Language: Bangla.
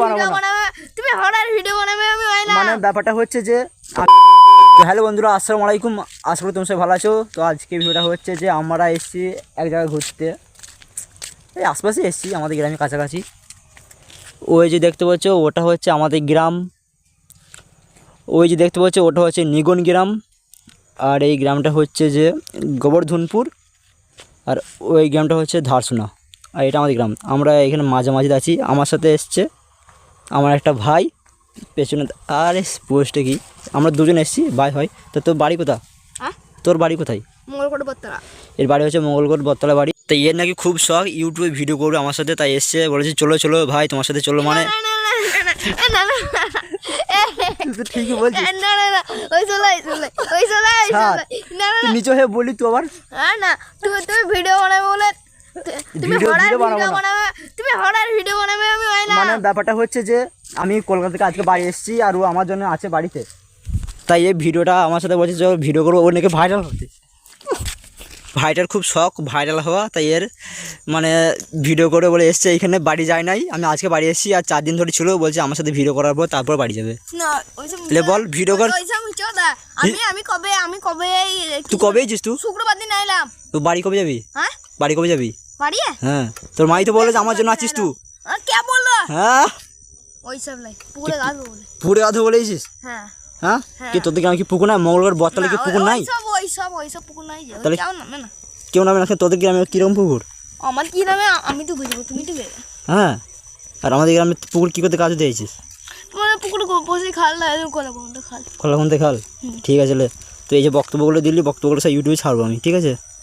বানাবো না। তুমি হরার ভিডিও বানাবে আমি মানে ব্যাপারটা হচ্ছে যে হ্যালো বন্ধুরা আসসালামু আলাইকুম। আশা করি তুমি সবাই ভালো আছো। তো আজকে ভিডিওটা হচ্ছে যে আমরা এসেছি এক জায়গায় ঘুরতে। এই আশপাশে এসেছি আমাদের গ্রামের কাছাকাছি। ওই যে দেখতে পাচ্ছ ওটা হচ্ছে আমাদের গ্রাম। ওই যে দেখতে পাচ্ছ ওটা হচ্ছে নিগন গ্রাম। আর এই গ্রামটা হচ্ছে যে গোবর্ধনপুর। আর ওই গ্রামটা হচ্ছে ধারসোনা। আর এটা আমাদের গ্রাম। আমরা এখানে মাঝে মাঝামাঝি আছি। আমার সাথে এসছে আমার একটা ভাই পেছনে আরে পোস্টে কি আমরা দুজন এসেছি ভাই হয় তো তোর বাড়ি কোথা হ্যাঁ তোর বাড়ি কোথায় মঙ্গলকোট বত্তরা এর বাড়ি হচ্ছে মঙ্গলকোট বটতলা বাড়ি তো এর নাকি খুব শখ ইউটিউবে ভিডিও করবে আমার সাথে তাই এসছে বলেছে চলো চলো ভাই তোমার সাথে চলো মানে না না না না না না তুই তো ঠিকই বলছিস না না না ওই চলে চলে ওই চলে ওই ছাড়। চলে না না নিচে হয়ে তুই আবার না তুমি তুমি ভিডিও বানাবে বলে তুমি ভিডিও- হরার ভিডিও বানাবো তুমি হরার ভিডিও বানাবে মানে ব্যাপারটা হচ্ছে যে আমি কলকাতা থেকে আজকে বাড়ি এসেছি আর ও আমার জন্য আছে বাড়িতে। তাই এই ভিডিওটা আমার সাথে বলছে যে ভিডিও করব ওর নাকি ভাইরাল হতে। ভাইটার খুব শখ ভাইরাল হওয়া তাই এর মানে ভিডিও করে বলে এসছে এইখানে বাড়ি যায় নাই। আমি আজকে বাড়ি এসেছি আর চার দিন ধরে ছিল বলছে আমার সাথে ভিডিও করার পর তারপর বাড়ি যাবে। বল, ভিডিও কর। আমি কবে আমি কবে তুই কবে এসেছিস তুই? শুক্রবার দিন আইলাম। তুই বাড়ি কবে যাবি? হ্যাঁ? বাড়ি কবে যাবি? বাড়ি? হ্যাঁ। তোর মাই তো বলে যে আমার জন্য আছিস তুই। হ্যাঁ? ওইসব লাই পুকুরে গাছবো বলে। পুকুরে গাধু বলেছিস? হ্যাঁ। হ্যাঁ? হ্যাঁ। কি তোদের গ্রামে কি পুকুর নাই? মঙ্গলবার বটতলে কি না, পুকুর নাই? ওইসব ওইসব ওইসব পুকুর নাই তাহলে- কেউ নামে না? কেউ নামে না তোদের গ্রামে কীরকম পুকুর? আমার কি নামে? আমি তো বুঝব তুমি তো হ্যাঁ? আর আমাদের গ্রামে পুকুর কী করতে কাজে দিয়েছিস? পুকুরে বসে খাল না এরকম করে বন্ধু খাল। খুনতে খাল? ঠিক আছে তো এই যে বক্তব্যগুলো দিলি বক্তব্যগুলো সব ইউটিউবে ছাড়বো আমি ঠিক আছে?